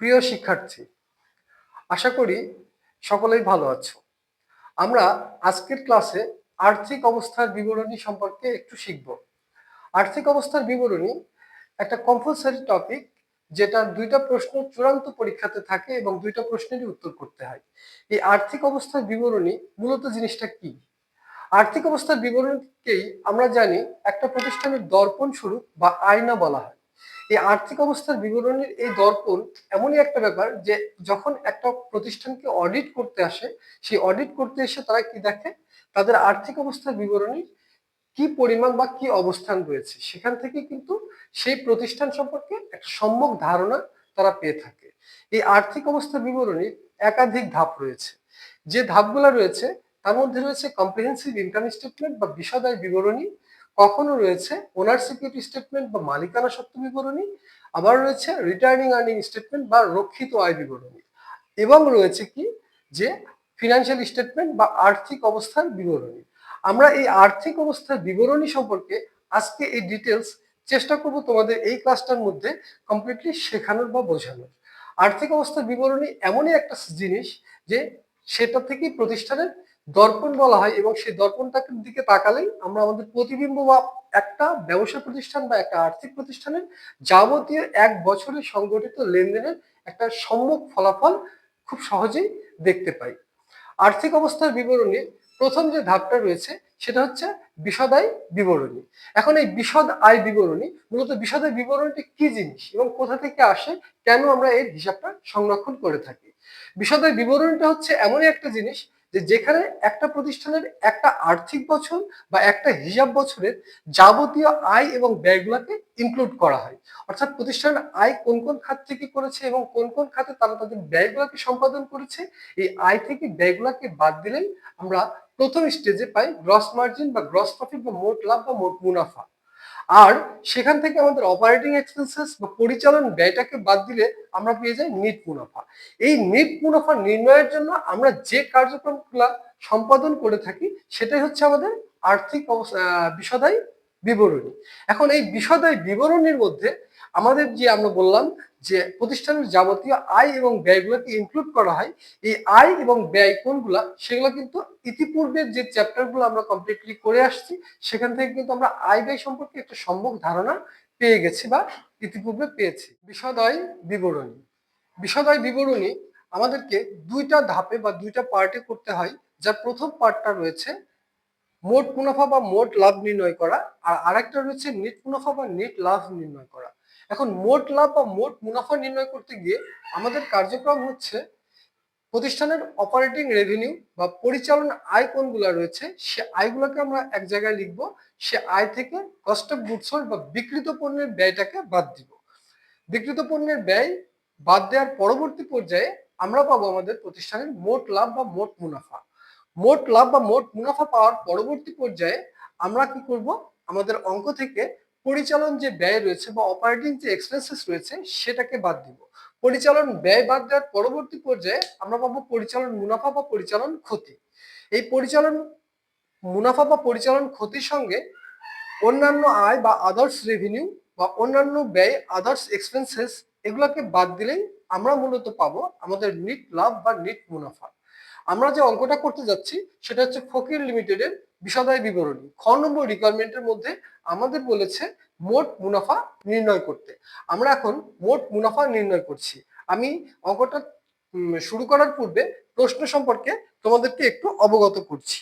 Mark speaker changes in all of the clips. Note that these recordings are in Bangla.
Speaker 1: প্রিয় শিক্ষার্থী, আশা করি সকলেই ভালো আছো। আমরা আজকের ক্লাসে আর্থিক অবস্থার বিবরণী সম্পর্কে একটু শিখব। আর্থিক অবস্থার বিবরণী একটা কম্পালসারি টপিক যেটা দুইটা প্রশ্ন চূড়ান্ত পরীক্ষাতে থাকে এবং দুইটা প্রশ্নেরই উত্তর করতে হয়। এই আর্থিক অবস্থার বিবরণী মূলত জিনিসটা কি? আর্থিক অবস্থার বিবরণীকেই আমরা জানি একটা প্রতিষ্ঠানের দর্পণ স্বরূপ বা আয়না বলা হয়। এই আর্থিক অবস্থার বিবরণীর এই দর্পণ এমনই একটা ব্যাপার যে যখন একটা প্রতিষ্ঠানকে অডিট করতে আসে, সেই অডিট করতে এসে তারা কি দেখে? তাদের আর্থিক অবস্থার বিবরণী, কি পরিমাণ বা কি অবস্থান রয়েছে? সেখান থেকে কিন্তু সেই প্রতিষ্ঠান সম্পর্কে একটা সম্যক ধারণা তারা পেয়ে থাকে। এই আর্থিক অবস্থার বিবরণীর একাধিক ধাপ রয়েছে। যে ধাপগুলো রয়েছে, তার মধ্যে রয়েছে কম্প্রিহেন্সিভ ইনকাম স্টেটমেন্ট বা বিশদায় বিবরণী কখনো রয়েছে ওনার সিকিউরিটি স্টেটমেন্ট বা মালিকানা সত্ত্ব বিবরণী, আবার রয়েছে রিটার্নিং আর্নিং স্টেটমেন্ট বা রক্ষিত আয় বিবরণী, এবং রয়েছে কি? যে ফিনান্সিয়াল স্টেটমেন্ট বা আর্থিক অবস্থার বিবরণী। আমরা এই আর্থিক অবস্থার বিবরণী সম্পর্কে আজকে এই ডিটেলস চেষ্টা করব তোমাদের এই ক্লাসটার মধ্যে কমপ্লিটলি শেখানোর বা বোঝানোর। আর্থিক অবস্থার বিবরণী এমনই একটা জিনিস যে সেটা থেকেই প্রতিষ্ঠানের দর্পণ বলা হয় এবং সেই দর্পণটাকে দিকে তাকালেই আমরা আমাদের প্রতিবিম্ব বা একটা ব্যবসা প্রতিষ্ঠান বা একটা আর্থিক প্রতিষ্ঠানের যাবতীয় এক বছরের সংগঠিত লেনদেনের একটা সম্মুখ ফলাফল খুব সহজেই দেখতে পাই। আর্থিক অবস্থার বিবরণীর প্রথম যে ধাপটা রয়েছে সেটা হচ্ছে বিশদ আয় বিবরণী। এখন এই বিশদ আয় বিবরণী মূলত বিশদ আয় বিবরণীটি কি জিনিস এবং কোথা থেকে আসে, কেন আমরা এর হিসাবটা সংরক্ষণ করে থাকি? বিশদ আয় বিবরণীটা হচ্ছে এমনই একটা জিনিস যে যেখানে একটা প্রতিষ্ঠানের একটা আর্থিক বছর বা একটা হিসাব বছরের যাবতীয় আয় এবং ব্যয়গুলোকে ইনক্লুড করা হয়। অর্থাৎ প্রতিষ্ঠানের আয় কোন কোন খাত থেকে করেছে এবং কোন কোন খাতে তারা তাদের ব্যয়গুলোকে সম্পাদন করেছে, এই আয় থেকে ব্যয়গুলোকে বাদ দিলেই আমরা প্রথম স্টেজে পাই গ্রস মার্জিন বা গ্রস প্রফিট বা মোট লাভ বা মোট মুনাফা। আর সেখান থেকে আমাদের অপারেটিং এক্সপেন্সেস বা পরিচালন ব্যয়টাকে বাদ দিলে আমরা পেয়ে যাই নেট মুনাফা। এই নেট মুনাফা নির্ণয়ের জন্য আমরা যে কার্যক্রমগুলো সম্পাদন করে থাকি, সেটাই হচ্ছে আমাদের আর্থিক বিষদায় বিবরণী। এখন এই বিষদায় বিবরণীর মধ্যে আমাদের যে আমরা বললাম যে প্রতিষ্ঠানের যাবতীয় আয় এবং ব্যয়গুলোকে ইনক্লুড করা হয়, এই আয় এবং ব্যয় কোনগুলা সেগুলো কিন্তু ইতিপূর্বে যে চ্যাপ্টারগুলো আমরা কমপ্লিটলি করে আসছি, সেখান থেকে কিন্তু আমরা আয় ব্যয় সম্পর্কে একটা সম্যক ধারণা পেয়ে গেছি বা ইতিপূর্বে পেয়েছি। বিশদয় বিবরণী। বিশদয় বিবরণী আমাদেরকে দুইটা ধাপে বা দুইটা পার্টে করতে হয়, যার প্রথম পার্টটা রয়েছে মোট মুনাফা বা মোট লাভ নির্ণয় করা, আর আরেকটা রয়েছে নেট মুনাফা বা নেট লাভ নির্ণয় করা। এখন মোট লাভ বা মোট মুনাফা নির্ণয় করতে গিয়ে আমাদের কার্যক্রম হচ্ছে প্রতিষ্ঠানের অপারেটিং রেভিনিউ বা পরিচালন আয় কোনগুলা রয়েছে, সে আয়গুলোকে আমরা এক জায়গায় লিখব, সে আয় থেকে কস্ট অফ গুডস বা বিকৃত পণ্যের ব্যয়টাকে বাদ দিব। বিকৃত পণ্যের ব্যয় বাদ দেওয়ার পরবর্তী পর্যায়ে আমরা পাবো আমাদের প্রতিষ্ঠানের মোট লাভ বা মোট মুনাফা। মোট লাভ বা মোট মুনাফা পাওয়ার পরবর্তী পর্যায়ে আমরা কি করব? আমাদের অঙ্ক থেকে পরিচালন যে ব্যয় রয়েছে বা অপারেটিং যে এক্সপেন্সেস রয়েছে সেটাকে বাদ দিব। পরিচালন ব্যয় বাদ দেওয়ার পরবর্তী পর্যায়ে আমরা পাবো পরিচালন মুনাফা বা পরিচালন ক্ষতি। এই পরিচালন মুনাফা বা পরিচালন ক্ষতির সঙ্গে অন্যান্য আয় বা আদার্স রেভিনিউ বা অন্যান্য ব্যয় আদার্স এক্সপেন্সেস এগুলোকে বাদ দিলেই আমরা মূলত পাবো আমাদের নিট লাভ বা নিট মুনাফা। আমরা যে অঙ্কটা করতে যাচ্ছি সেটা হচ্ছে ফকির লিমিটেডের বিষাদায় বিবরণী। খ নম্বর রিকোয়ারমেন্টের মধ্যে আমাদের বলেছে মোট মুনাফা নির্ণয় করতে। আমরা এখন মোট মুনাফা নির্ণয় করছি। আমি অঙ্কটা শুরু করার পূর্বে প্রশ্ন সম্পর্কে তোমাদেরকে একটু অবগত করছি।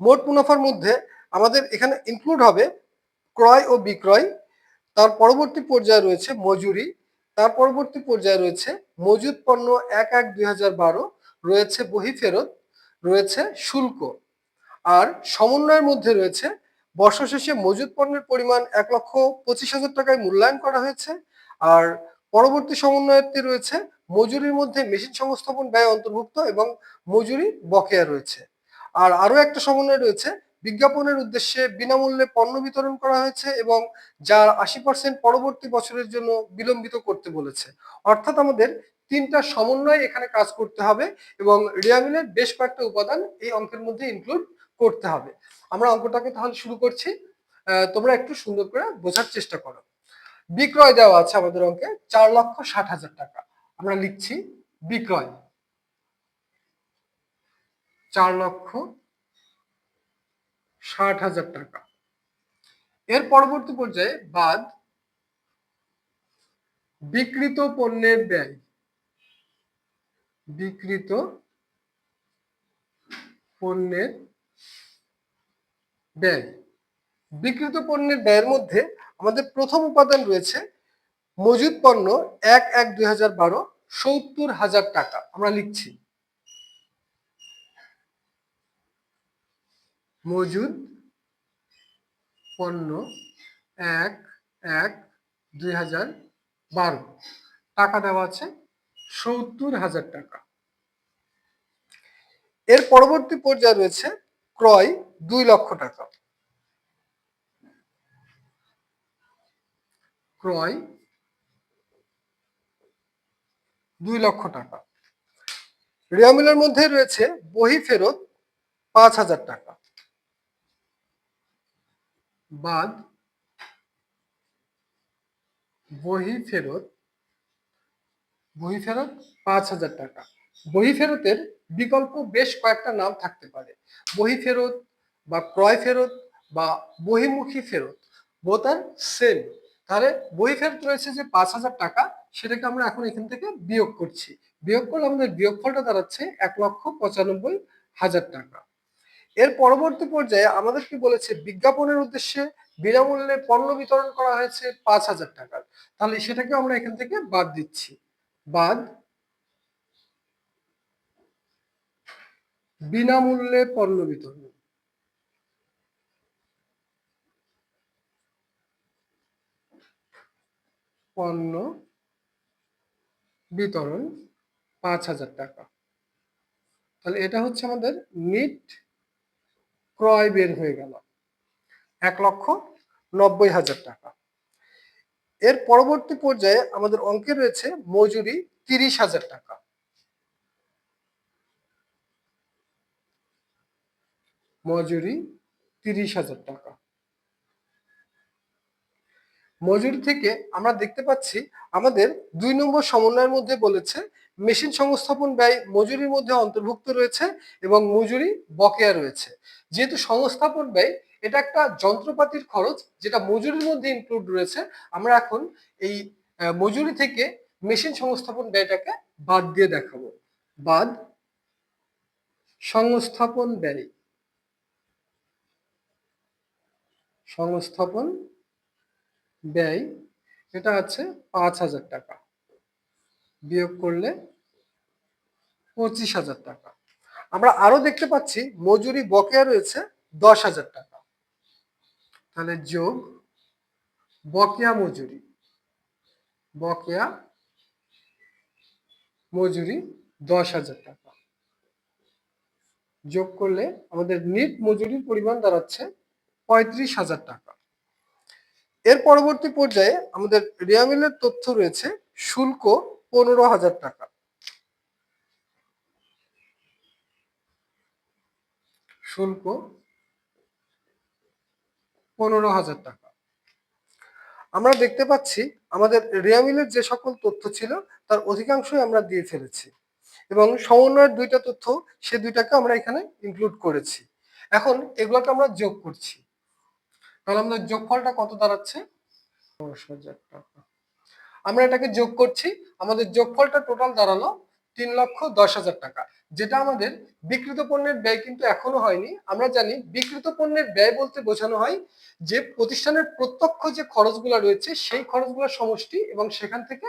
Speaker 1: মোট মুনাফার মধ্যে আমাদের এখানে ইনক্লুড হবে ক্রয় ও বিক্রয়, তার পরবর্তী পর্যায়ে রয়েছে মজুরি, তার পরবর্তী পর্যায়ে রয়েছে মজুদ পণ্য এক এক দুই রয়েছে বহি ফেরত রয়েছে শুল্ক। আর সমন্বয়ের মধ্যে রয়েছে। বর্ষ শেষে মজুদ পণ্যের পরিমাণ এক লক্ষ পঁচিশ হাজার টাকায় মূল্যায়ন করা হয়েছে। আর পরবর্তী সমন্বয়তে রয়েছে মজুরির মধ্যে মেশিন সংস্থাপন ব্যয় অন্তর্ভুক্ত এবং মজুরি বকেয়া রয়েছে। আর আরও একটা সমন্বয় রয়েছে, বিজ্ঞাপনের উদ্দেশ্যে বিনামূল্যে পণ্য বিতরণ করা হয়েছে এবং যার আশি পার্সেন্ট পরবর্তী বছরের জন্য বিলম্বিত করতে বলেছে। অর্থাৎ আমাদের তিনটা সমন্বয় এখানে কাজ করতে হবে এবং রিয়ামিনের বেশ কয়েকটা উপাদান এই অঙ্কের মধ্যে ইনক্লুড করতে হবে। আমরা অঙ্কটাকে তাহলে শুরু করছি। তোমরা একটু সুন্দর করে বোঝার চেষ্টা করো। বিক্রয় দেওয়া আছে আমাদের অঙ্কে চার লক্ষ ষাট হাজার টাকা। আমরা লিখছি বিক্রয়। চার লক্ষ ষাট হাজার টাকা। এর পরবর্তী পর্যায়ে বাদ বিকৃত পণ্যের ব্যয়। বিকৃত পণ্যের ব্যয়। বিকৃত পণ্যের ব্যয়ের মধ্যে আমাদের প্রথম উপাদান রয়েছে মজুদ পণ্য এক এক দুই হাজার বারো, সত্তর হাজার টাকা। আমরা লিখছি। মজুদ পণ্য এক এক দুই হাজার বারো। টাকা দেওয়া আছে সত্তর হাজার টাকা। এর পরবর্তী পর্যায়ে রয়েছে ক্রয় দুই লক্ষ টাকা। ক্রয় দুই লক্ষ টাকা। রিয়ামিলের মধ্যে রয়েছে বহি ফেরত পাঁচ হাজার টাকা। বাদ বহি ফেরত বহি ফেরত পাঁচ হাজার টাকা। বহি ফেরতের বিকল্প বেশ কয়েকটা নাম থাকতে পারে। বহি ফেরত বা ক্রয় ফেরত বা বহিমুখী ফেরত বোথ আর সেম তাহলে বই ফেরত রয়েছে যে পাঁচ হাজার টাকা, সেটাকে আমরা এখন এখান থেকে বিয়োগ করছি। বিয়োগ করলে আমাদের বিয়োগফলটা দাঁড়াচ্ছে এক লক্ষ পঁচানব্বই হাজার টাকা। এর পরবর্তী পর্যায়ে আমাদের কি বলেছে? বিজ্ঞাপনের উদ্দেশ্যে বিনামূল্যে পণ্য বিতরণ করা হয়েছে পাঁচ হাজার টাকার। তাহলে সেটাকে আমরা এখান থেকে বাদ দিচ্ছি। বাদ বিনামূল্যে পণ্য বিতরণ পণ্য বিতরণ পাঁচ হাজার টাকা। তাহলে এটা হচ্ছে আমাদের নিট ক্রয় বের হয়ে গেল। এক লক্ষ নব্বই হাজার টাকা। এর পরবর্তী পর্যায়ে আমাদের অঙ্কে রয়েছে মজুরি তিরিশ হাজার টাকা। মজুরি তিরিশ হাজার টাকা। মজুরি থেকে আমরা দেখতে পাচ্ছি, আমাদের দুই নম্বর সমন্বয়ের মধ্যে বলেছে, মেশিন সংস্থাপন ব্যয় মজুরির মধ্যে অন্তর্ভুক্ত রয়েছে এবং মজুরি বকেয়া রয়েছে। যেহেতু সংস্থাপন ব্যয়, এটা একটা যন্ত্রপাতির খরচ, যেটা মজুরির মধ্যে ইনক্লুড রয়েছে, আমরা এখন এই মজুরি থেকে মেশিন সংস্থাপন ব্যয়টাকে বাদ দিয়ে দেখাবো। বাদ সংস্থাপন ব্যয়। সংস্থাপন ব্যয়, এটা আছে পাঁচ হাজার টাকা। বিয়োগ করলে পঁচিশ হাজার টাকা। আমরা আরও দেখতে পাচ্ছি, মজুরি বকেয়া রয়েছে দশ হাজার টাকা। তাহলে যোগ বকেয়া মজুরি। বকেয়া মজুরি দশ হাজার টাকা। যোগ করলে আমাদের নিট মজুরির পরিমাণ দাঁড়াচ্ছে পঁয়ত্রিশ হাজার টাকা। এর পরবর্তী পর্যায়ে আমাদের রিয়ামিলের তথ্য রয়েছে, শুল্ক পনেরো হাজার টাকা। শুল্ক পনেরো হাজার টাকা। আমরা দেখতে পাচ্ছি, আমাদের রিয়ামিলের যে সকল তথ্য ছিল, তার অধিকাংশই আমরা দিয়ে ফেলেছি। এবং সমন্বয়ের দুইটা তথ্য, সে দুইটাকে আমরা এখানে ইনক্লুড করেছি। এখন এগুলোকে আমরা যোগ করছি। তাহলে আমাদের যোগফলটা কত দাঁড়াচ্ছে? টাকা। আমরা এটাকে যোগ করছি, আমাদের যোগফলটা টোটাল দাঁড়াল তিন লক্ষ দশ হাজার টাকা। যেটা আমাদের বিকৃত পণ্যের ব্যয় কিন্তু এখনও হয়নি। আমরা জানি বিকৃত পণ্যের ব্যয় বলতে বোঝানো হয় যে প্রতিষ্ঠানের প্রত্যক্ষ যে খরচগুলো রয়েছে, সেই খরচগুলো সমষ্টি এবং সেখান থেকে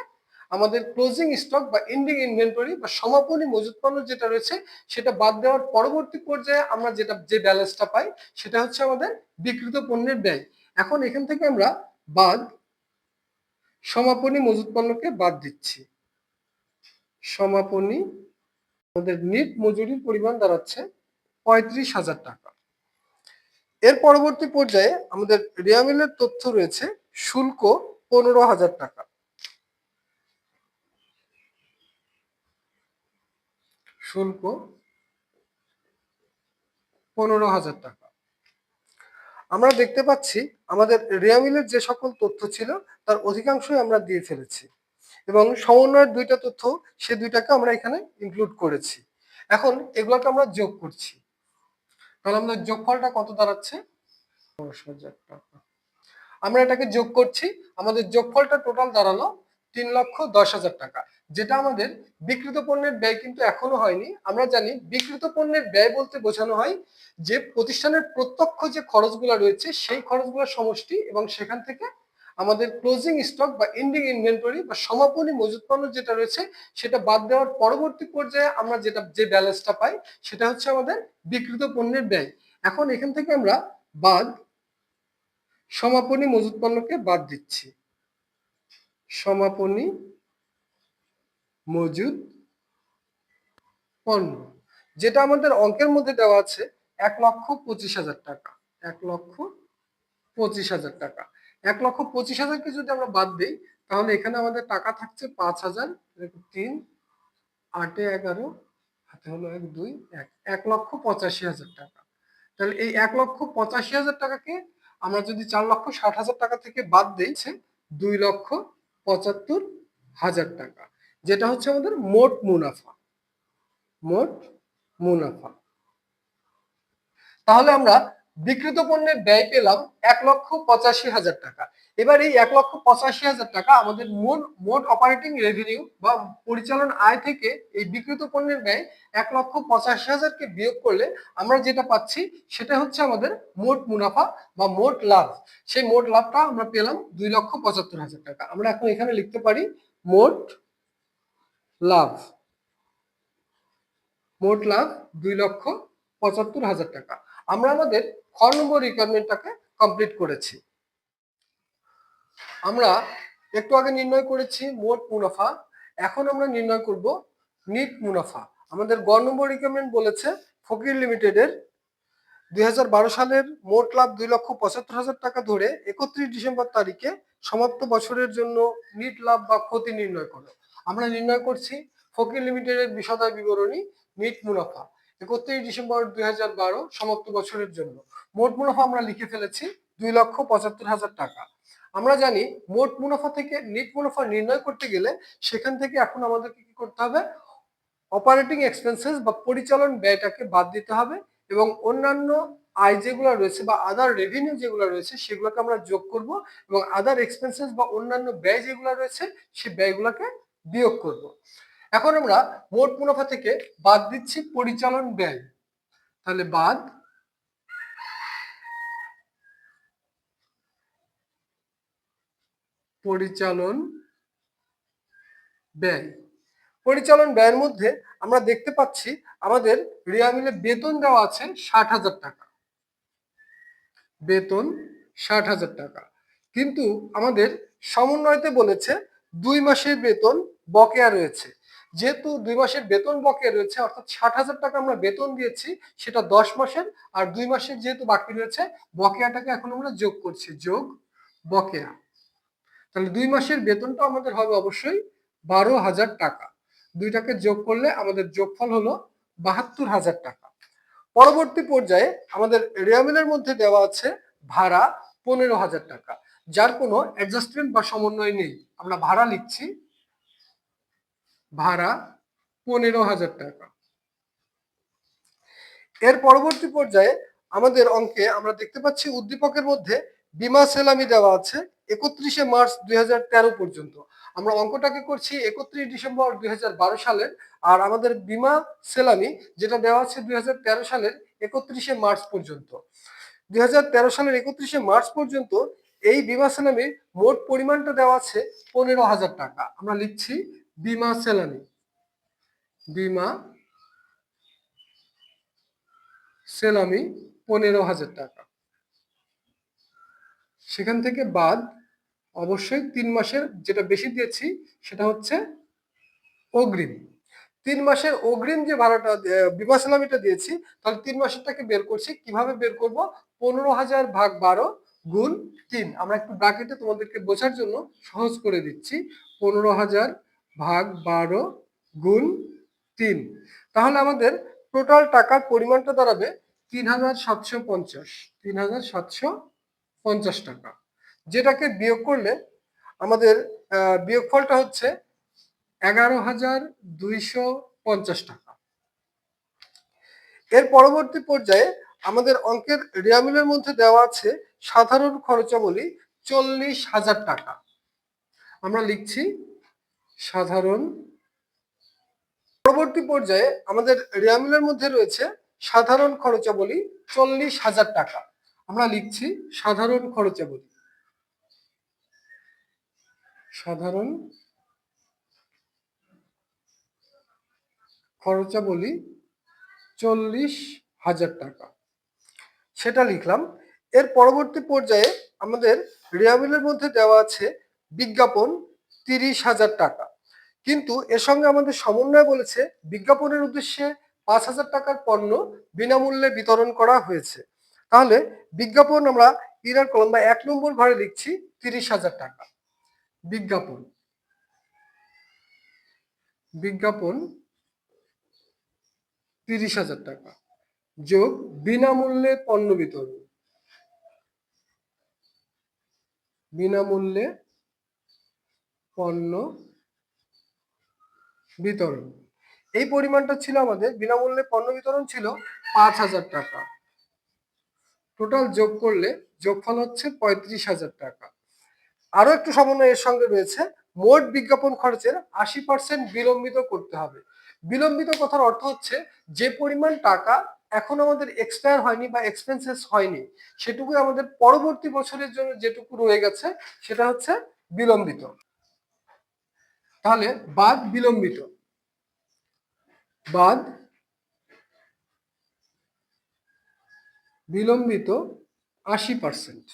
Speaker 1: আমাদের ক্লোজিং স্টক বা এন্ডিং ইনভেন্টরি বা সমাপনী মজুত পণ্য যেটা রয়েছে, সেটা বাদ দেওয়ার পরবর্তী পর্যায়ে আমরা যেটা, যে ব্যালেন্সটা পাই, সেটা হচ্ছে আমাদের বিকৃত পণ্যের ব্যয়। এখন এখান থেকে আমরা বাদ, সমাপনী মজুত পণ্যকে বাদ দিচ্ছি। সমাপনী আমাদের নিট মজুরির পরিমাণ দাঁড়াচ্ছে পঁয়ত্রিশ হাজার টাকা। এর পরবর্তী পর্যায়ে আমাদের রিয়ামিলের তথ্য রয়েছে, শুল্ক পনেরো হাজার টাকা। শুল্ক পনেরো হাজার টাকা। আমরা দেখতে পাচ্ছি আমাদের রেয়ামিলের যে সকল তথ্য ছিল, তার অধিকাংশই আমরা দিয়ে ফেলেছি এবং সমন্বয়ের দুইটা তথ্য, সে দুইটাকে আমরা এখানে ইনক্লুড করেছি। এখন এগুলোকে আমরা যোগ করছি। তাহলে আমাদের যোগফলটা কত দাঁড়াচ্ছে? দশ হাজার টাকা। আমরা এটাকে যোগ করছি, আমাদের যোগফলটা টোটাল দাঁড়াল তিন লক্ষ দশ হাজার টাকা, যেটা আমাদের বিকৃত পণ্যের ব্যয় কিন্তু এখনও হয়নি। আমরা জানি বিকৃত পণ্যের ব্যয় বলতে বোঝানো হয় যে প্রতিষ্ঠানের প্রত্যক্ষ যে খরচগুলো রয়েছে, সেই খরচগুলোর সমষ্টি এবং সেখান থেকে আমাদের ক্লোজিং স্টক বা এন্ডিং ইনভেন্টরি বা সমাপনী মজুত পণ্য যেটা রয়েছে, সেটা বাদ দেওয়ার পরবর্তী পর্যায়ে আমরা যেটা, যে ব্যালেন্সটা পাই, সেটা হচ্ছে আমাদের বিকৃত পণ্যের ব্যয়। এখন এখান থেকে আমরা বাদ সমাপনী মজুত পণ্যকে বাদ দিচ্ছি। সমাপনী মজুদ পণ্য, যেটা আমাদের অঙ্কের মধ্যে দেওয়া আছে, এক লক্ষ পঁচিশ হাজার টাকা। এক লক্ষ পঁচিশ হাজার টাকা। এক লক্ষ পঁচিশ হাজারকে যদি আমরা বাদ দিই, তাহলে এখানে আমাদের টাকা থাকছে পাঁচ হাজার তিন, আটে এগারো, হাতে হলো এক, দুই, এক। এক লক্ষ পঁচাশি হাজার টাকা। তাহলে এই এক লক্ষ পঁচাশি হাজার টাকাকে আমরা যদি চার লক্ষ ষাট হাজার টাকা থেকে বাদ দিয়েছে দুই লক্ষ পঁচাত্তর হাজার টাকা যেটা হচ্ছে আমাদের মোট মুনাফা মোট মুনাফা। তাহলে আমরা বিকৃত পণ্যের ব্যয় পেলাম এক লক্ষ পঁচাশি হাজার টাকা। এবার এই এক লক্ষ পঁচাশি হাজার টাকা আমাদের মোট মোট অপারেটিং রেভিনিউ বা পরিচালন আয় থেকে এই বিকৃত পণ্যের ব্যয় এক লক্ষ পঁচাশি হাজারকে বিয়োগ করলে আমরা যেটা পাচ্ছি সেটা হচ্ছে আমাদের মোট মুনাফা বা মোট লাভ। সেই মোট লাভটা আমরা পেলাম দুই লক্ষ পঁচাত্তর হাজার টাকা। আমরা এখন এখানে লিখতে পারি মোট লাভ। মোট লাভ দুই লক্ষ পঁচাত্তর হাজার টাকা। আমরা আমাদের খ নম্বর রিকোয়ারমেন্টটাকে কমপ্লিট করেছি। আমরা একটু আগে নির্ণয় করেছি মোট মুনাফা, এখন আমরা নির্ণয় করব নিট মুনাফা। আমাদের গ নম্বর রিকোয়ারমেন্ট বলেছে ফকির লিমিটেডের। দুই হাজার বারো সালের মোট লাভ দুই লক্ষ পঁচাত্তর হাজার টাকা ধরে একত্রিশ ডিসেম্বর তারিখে সমাপ্ত বছরের জন্য নিট লাভ বা ক্ষতি নির্ণয় করো। আমরা নির্ণয় করছি ফকির লিমিটেডের বিশদায় বিবরণী নিট মুনাফা। একত্রিশ ডিসেম্বর দুই হাজার বারো সমাপ্ত বছরের জন্য মোট মুনাফা আমরা লিখে ফেলেছি দুই লক্ষ পঁচাত্তর হাজার টাকা। আমরা জানি মোট মুনাফা থেকে নিট মুনাফা নির্ণয় করতে গেলে সেখান থেকে এখন আমাদেরকে কি করতে হবে? অপারেটিং এক্সপেন্সেস বা পরিচালন ব্যয়টাকে বাদ দিতে হবে এবং অন্যান্য আয় যেগুলো রয়েছে বা আদার রেভিনিউ যেগুলো রয়েছে সেগুলোকে আমরা যোগ করব এবং আদার এক্সপেন্সেস বা অন্যান্য ব্যয় যেগুলো রয়েছে সেই ব্যয়গুলোকে বিয়োগ করব। এখন আমরা মোট মুনাফা থেকে বাদ দিচ্ছি পরিচালন ব্যয়। তাহলে বাদ পরিচালন ব্যয়। পরিচালন ব্যয়ের মধ্যে আমরা দেখতে পাচ্ছি আমাদের রিয়া মিলে বেতন দেওয়া আছে ষাট হাজার টাকা। বেতন ষাট হাজার টাকা। কিন্তু আমাদের সমন্বয়তে বলেছে দুই মাসের বেতন বকেয়া রয়েছে। যেহেতু দুই মাসের বেতন বকেয়া রয়েছে, অর্থাৎ ষাট হাজার টাকা আমরা বেতন দিয়েছি, সেটা দশ মাসের, আর দুই মাসের যেহেতু বাকি রয়েছে, বকেয়াটাকে এখন আমরা যোগ করছি, যোগ বকেয়া। তাহলে দুই মাসের বেতনটা আমাদের হবে অবশ্যই বারো হাজার টাকা। দুইটাকে যোগ করলে আমাদের যোগফল হলো বাহাত্তর হাজার টাকা। পরবর্তী পর্যায়ে আমাদের রেয়ামিলের মধ্যে দেওয়া আছে ভাড়া পনেরো হাজার টাকা, যার কোনো অ্যাডজাস্টমেন্ট বা সমন্বয় নেই। আমরা ভাড়া লিখছি ভাড়া পনেরো হাজার টাকা। এর পরবর্তী পর্যায়ে আমাদের অঙ্কে আমরা দেখতে পাচ্ছি উদ্দীপকের মধ্যে বিমা সেলামি দেওয়া আছে একত্রিশে মার্চ দুই পর্যন্ত। আমরা অঙ্কটাকে করছি একত্রিশ ডিসেম্বর দুই সালের আর আমাদের বিমা সেলামি যেটা দেওয়া আছে দুই হাজার তেরো সালের একত্রিশে মার্চ পর্যন্ত। দুই হাজার তেরো সালের একত্রিশে মার্চ পর্যন্ত এই বিমা সেলামির মোট পরিমাণটা দেওয়া আছে পনেরো হাজার টাকা। আমরা লিখছি বিমা সেলানি বিমা সেলামি পনেরো হাজার টাকা। সেখান থেকে বাদ অবশ্যই তিন মাসের যেটা বেশি দিয়েছি সেটা হচ্ছে অগ্রিম। তিন মাসের অগ্রিম যে ভাড়াটা বিমা সালামিটা দিয়েছি, তাহলে তিন মাসেরটাকে বের করছি। কীভাবে বের করব? পনেরো হাজার ভাগ বারো গুণ তিন। আমরা একটু ব্রাকেটে তোমাদেরকে বোঝার জন্য সহজ করে দিচ্ছি। পনেরো হাজার ভাগ বারো গুণ তিন। তাহলে আমাদের টোটাল টাকার পরিমাণটা দাঁড়াবে তিন হাজার সাতশো পঞ্চাশ। তিন হাজার সাতশো পঞ্চাশ টাকা। যেটাকে বিয়োগ করলে আমাদের বিয়োগফলটা হচ্ছে এগারো হাজার দুইশো পঞ্চাশ টাকা। এর পরবর্তী পর্যায়ে আমাদের অঙ্কের রিয়ামিলের মধ্যে দেওয়া আছে সাধারণ খরচাবলী চল্লিশ হাজার টাকা। আমরা লিখছি সাধারণ। পরবর্তী পর্যায়ে আমাদের রিয়ামিলের মধ্যে রয়েছে সাধারণ খরচাবলী চল্লিশ হাজার টাকা। আমরা লিখছি সাধারণ খরচাবলী। সাধারণ খরচাবলী চল্লিশ হাজার টাকা। সেটা লিখলাম। এর পরবর্তী পর্যায়ে আমাদের রিয়াবিলের মধ্যে দেওয়া আছে বিজ্ঞাপন তিরিশ হাজার টাকা। কিন্তু এর সঙ্গে আমাদের সমন্বয় বলেছে, বিজ্ঞাপনের উদ্দেশ্যে পাঁচ হাজার টাকার পণ্য বিনামূল্যে বিতরণ করা হয়েছে। তাহলে বিজ্ঞাপন আমরা ইরার কলম বা এক নম্বর ঘরে লিখছি তিরিশ হাজার টাকা। বিজ্ঞাপন। বিজ্ঞাপন তিরিশ হাজার টাকা যোগ বিনামূল্যে পণ্য বিতরণ। বিনামূল্যে পণ্য বিতরণ। এই পরিমাণটা ছিল আমাদের, বিনামূল্যে পণ্য বিতরণ ছিল পাঁচ হাজার টাকা। টোটাল যোগ করলে যোগফল হচ্ছে পঁয়ত্রিশ হাজার টাকা। আরও একটু সমন্বয় এর সঙ্গে রয়েছে, মোট বিজ্ঞাপন খরচের আশি পার্সেন্ট বিলম্বিত করতে হবে। বিলম্বিত কথার অর্থ হচ্ছে, যে পরিমাণ টাকা এখন আমাদের এক্সপায়ার হয়নি বা এক্সপেন্সেস হয়নি, সেটুকুই আমাদের পরবর্তী বছরের জন্য যেটুকু রয়ে গেছে, সেটা হচ্ছে বিলম্বিত। তাহলে বাদ বিলম্বিত। বাদ বিলম্বিত আশি পার্সেন্ট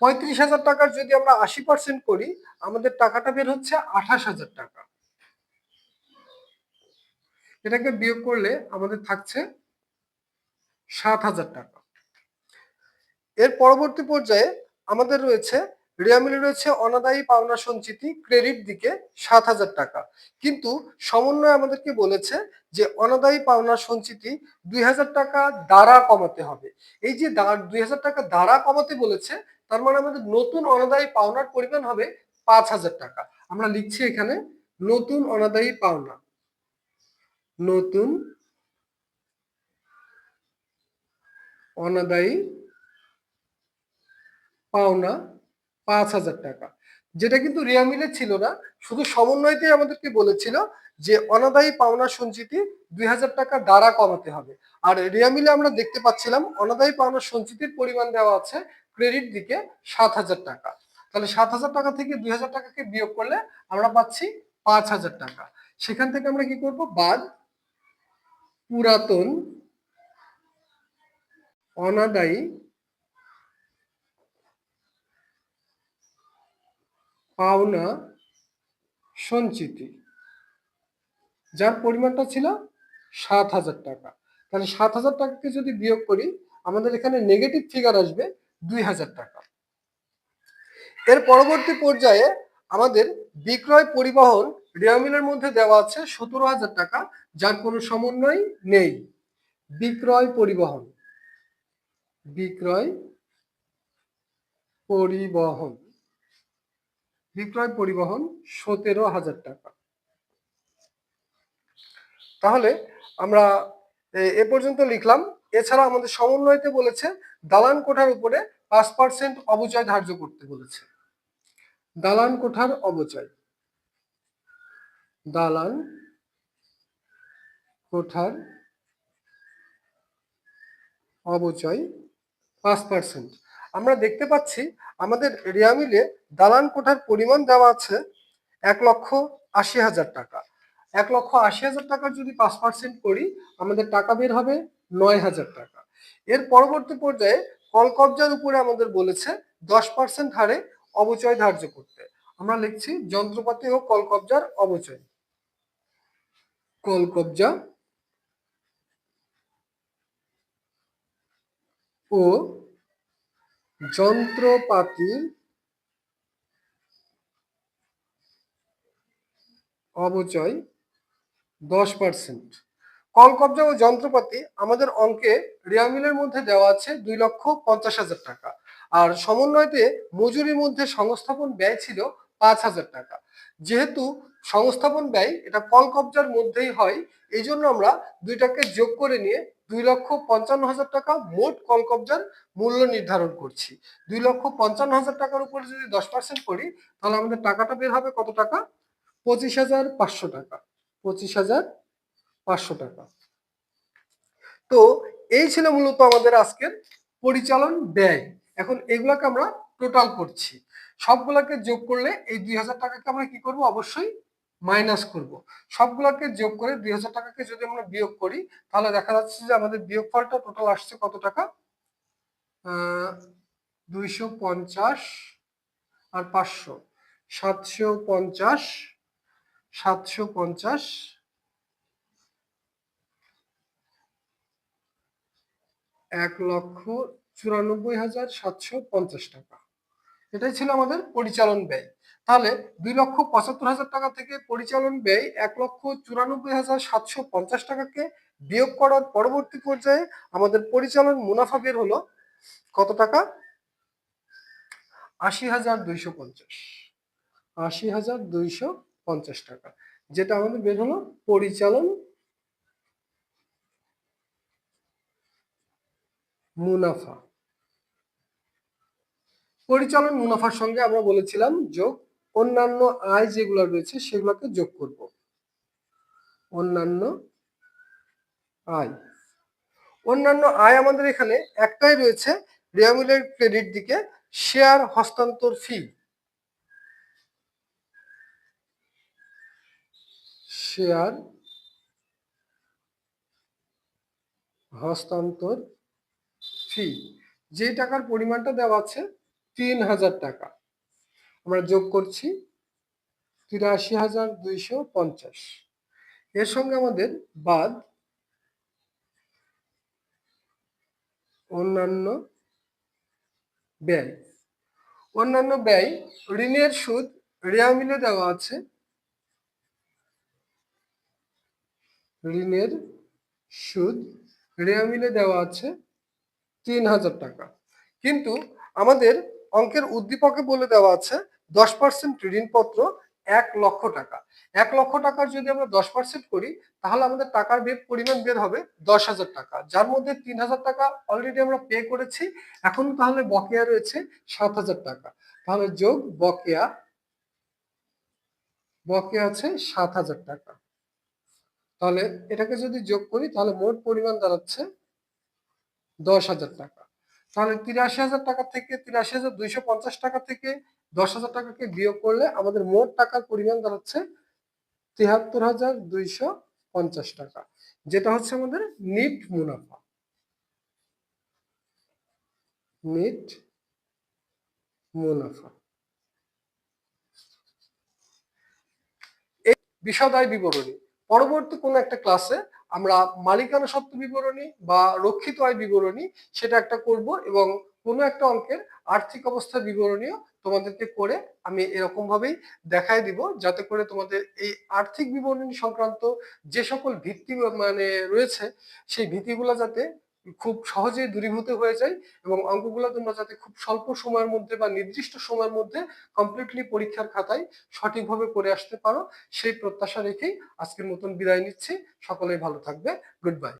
Speaker 1: পঁয়ত্রিশ হাজার টাকার যদি আমরা আশি পার্সেন্ট করি, আমাদের টাকাটা বের হচ্ছে আঠাশ হাজার টাকা। এটাকে বিয়োগ করলে আমাদের থাকছে সাত হাজার টাকা। এর পরবর্তী পর্যায়ে আমাদের রয়েছে রিয়ামিলে রয়েছে অনাদায়ী পাওনা সঞ্চিতি, ক্রেডিট দিকে সাত হাজার টাকা। কিন্তু সমন্বয় আমাদেরকে বলেছে যে অনাদায়ী পাওনা সঞ্চিতি দুই হাজার টাকা দ্বারা কমাতে হবে। এই যে দুই হাজার টাকা দ্বারা কমাতে বলেছে, তার মানে আমাদের নতুন অনাদায়ী পাওনার পরিমাণ হবে পাঁচ হাজার টাকা। আমরা লিখছি এখানে নতুন অনাদায়ী পাওনা। নতুন অনাদায়ী পাওনা পাঁচ হাজার টাকা। যেটা কিন্তু রিয়ামিলে ছিল না, শুধু সমন্বয়তে আমাদেরকে বলেছিল যে অনাদায়ী পাওনা সঞ্চিতি দুই হাজার টাকা দ্বারা কমাতে হবে। আর রিয়ামিলে আমরা দেখতে পাচ্ছিলাম অনাদায়ী পাওনা সঞ্চিতির পরিমাণ দেওয়া আছে ক্রেডিট দিকে সাত হাজার টাকা। তাহলে সাত হাজার টাকা থেকে দুই হাজার টাকাকে বিয়োগ করলে আমরা পাচ্ছি পাঁচ হাজার টাকা। সেখান থেকে আমরা কি করব? বাদ, পুরাতন, অনাদায়ী পাওনা সঞ্চিতি, যার পরিমাণটা ছিল সাত হাজার টাকা। তাহলে সাত হাজার টাকাকে যদি বিয়োগ করি, আমাদের এখানে নেগেটিভ ফিগার আসবে দুই হাজার টাকা। এর পরবর্তী পর্যায়ে আমাদের বিক্রয় পরিবহন রিয়ামিলের মধ্যে দেওয়া আছে সতেরো হাজার টাকা, যার কোনো সমন্বয় নেই। বিক্রয় পরিবহন বিক্রয় পরিবহন। বিক্রয় পরিবহন সতেরো হাজার টাকা। তাহলে আমরা এ পর্যন্ত লিখলাম। এছাড়া আমাদের সমন্বয়তে বলেছে, দালান কোঠার উপরে পাঁচ পার্সেন্ট অবচয় ধার্য করতে বলেছে। দালান কোঠার অবচয় দালান কোঠার অবচয় পাঁচ পার্সেন্ট। আমরা দেখতে পাচ্ছি আমাদের রিয়ামিলে দালান কোঠার পরিমাণ দেওয়া আছে এক লক্ষ আশি হাজার টাকা। এক লক্ষ আশি হাজার টাকার যদি পাঁচ পার্সেন্ট করি, আমাদের টাকা বের হবে নয় হাজার টাকা। এর পরবর্তী পর্যায়ে কল কবজার উপরে আমাদের বলেছে দশ পার্সেন্ট হারে অবচয় ধার্য করতে। আমরা লিখছি যন্ত্রপাতি ও কল কবজার অবচয়। কল কবজা ও যন্ত্রপাতির অবচয় দশ পার্সেন্ট কল কবজা ও যন্ত্রপাতি আমাদের অঙ্কে রিয়ামিলের মধ্যে দেওয়া আছে দুই লক্ষ পঞ্চাশ হাজার টাকা। আর সমন্বয়তে মজুরির মধ্যে সংস্থাপন ব্যয় ছিল পাঁচ হাজার টাকা। যেহেতু সংস্থাপন ব্যয় এটা কল কবজার মধ্যেই হয়, এই জন্য আমরা দুইটাকে যোগ করে নিয়ে দুই লক্ষ পঞ্চান্ন হাজার টাকা মোট কল কবজার মূল্য নির্ধারণ করছি। দুই লক্ষ পঞ্চান্ন হাজার টাকার উপরে যদি দশ পার্সেন্ট করি, তাহলে আমাদের টাকাটা বের হবে কত টাকা? পঁচিশ হাজার পাঁচশো টাকা। পঁচিশ হাজার পাঁচশো টাকা। তো এই ছিল মূলত আমাদের আজকের পরিচালন ব্যয়। এখন এগুলাকে আমরা টোটাল করছি। সবগুলোকে যোগ করলে এই দুই হাজার টাকাকে আমরা কি করব? অবশ্যই মাইনাস করব। সবগুলোকে যোগ করে দুই হাজার টাকাকে যদি আমরা বিয়োগ করি, তাহলে দেখা যাচ্ছে যে আমাদের বিয়োগ ফলটা টোটাল আসছে কত টাকা? দুইশো পঞ্চাশ আর পাঁচশো। সাতশো পঞ্চাশ সাতশো পঞ্চাশ, এক লক্ষ চুরানব্বই হাজার সাতশো পঞ্চাশ টাকা। এটাই ছিল আমাদের পরিচালন ব্যয়। তাহলে দুই লক্ষ পঁচাত্তর হাজার টাকা থেকে পরিচালন ব্যয় এক লক্ষ চুরানব্বই হাজার সাতশো পঞ্চাশ টাকাকে বিয়োগ করার পরবর্তী পর্যায়ে আমাদের পরিচালন মুনাফা বের হলো কত টাকা? আশি হাজার দুইশো পঞ্চাশ। আশি হাজার দুইশো পঞ্চাশ টাকা। যেটা আমাদের বের হলো পরিচালন মুনাফা। পরিচালন মুনাফার সঙ্গে আমরা বলেছিলাম, যোগ অন্যান্য আয় যেগুলো রয়েছে সেগুলোকে যোগ করব। অন্যান্য আয়। অন্যান্য আয় আমাদের এখানে একটাই রয়েছে রিয়ামিলের ক্রেডিট দিকে শেয়ার হস্তান্তর ফি শেয়ার হস্তান্তর ফি যে টাকার পরিমাণটা দেওয়া আছে তিন হাজার টাকা। আমরা যোগ করছি তিরাশি হাজার দুইশো পঞ্চাশ। এর সঙ্গে আমাদের বাদ অন্যান্য ব্যয়। অন্যান্য ব্যয়, ঋণের সুদ রেয়া মিলে দেওয়া আছে। ঋণের সুদ রেয়া মিলে দেওয়া আছে তিন হাজার টাকা। কিন্তু আমাদের অঙ্কের উদ্দীপকে বলে দেওয়া আছে, দশ পার্সেন্ট ঋণপত্র এক লক্ষ টাকা। এক লক্ষ টাকার যদি আমরা দশ পার্সেন্ট করি, তাহলে আমাদের টাকার বের পরিমাণ বের হবে দশ হাজার টাকা। যার মধ্যে তিন হাজার টাকা অলরেডি আমরা পে করেছি এখন তাহলে বকেয়া রয়েছে সাত হাজার টাকা। তাহলে যোগ বকেয়া বকেয়া আছে সাত হাজার টাকা। তাহলে এটাকে যদি যোগ করি, তাহলে মোট পরিমাণ দাঁড়াচ্ছে দশ হাজার টাকা। তাহলে তিরাশি হাজার টাকা থেকে তিরাশি হাজার দুইশো পঞ্চাশ টাকা থেকে দশ হাজার টাকাকে বিয়োগ করলে আমাদের মোট টাকার পরিমাণ দাঁড়াচ্ছে তিয়াত্তর হাজার দুইশো পঞ্চাশ টাকা, যেটা হচ্ছে আমাদের নিট মুনাফা। নিট মুনাফা। এই বিষদায় বিবরণী। পরবর্তী কোন একটা ক্লাসে আমরা মালিকানা সত্ত্ব বিবরণী বা রক্ষিত আয় বিবরণী সেটা একটা করব এবং কোনো একটা অঙ্কের আর্থিক অবস্থা বিবরণীও তোমাদেরকে করে আমি এরকম ভাবেই দেখায় দিব, যাতে করে তোমাদের এই আর্থিক বিবরণী সংক্রান্ত যে সকল ভিত্তি মানে রয়েছে, সেই ভিত্তিগুলো যাতে খুব সহজেই দূরীভূত হয়ে যায় এবং অঙ্কগুলো তোমরা যাতে খুব স্বল্প সময়ের মধ্যে বা নির্দিষ্ট সময়ের মধ্যে কমপ্লিটলি পরীক্ষার খাতায় সঠিকভাবে করে আসতে পারো, সেই প্রত্যাশা রেখেই আজকের মতন বিদায় নিচ্ছি। সকলেই ভালো থাকবে। Good bye